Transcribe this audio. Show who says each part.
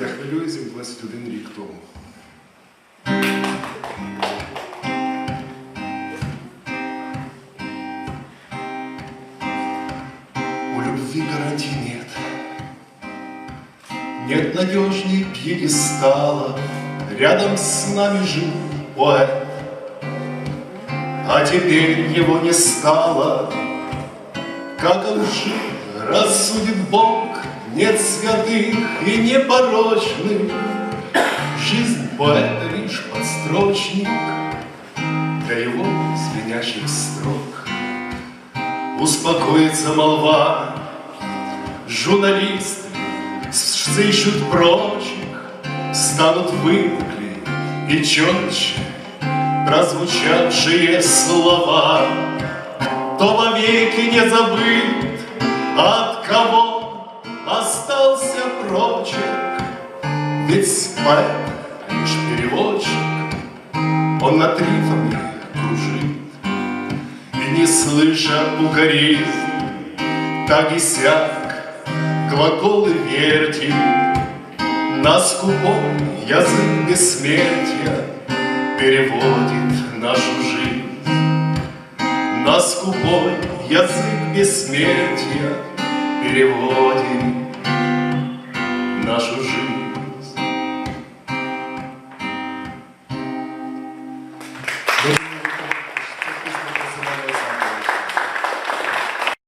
Speaker 1: Я хвилююся 21 рік тому. У любви гарантий нет. Нет надежней пьедестала, Рядом с нами жил поэт. А теперь его не стало, Как он жил, рассудит Бог, Нет святых и непорочных. Жизнь поэта лишь подстрочник Для его звенящих строк. Успокоится молва, журналисты сыщут прочих, Станут выпукли и четче прозвучавшие слова. Кто вовеки не забыт, от прочек, Ведь поэт лишь переводчик, он над рифами кружит. И не слыша укоризн, так и сяк глаголы вертит, На скупой язык бессмертия переводит нашу жизнь. На скупой язык бессмертия переводит. Thanks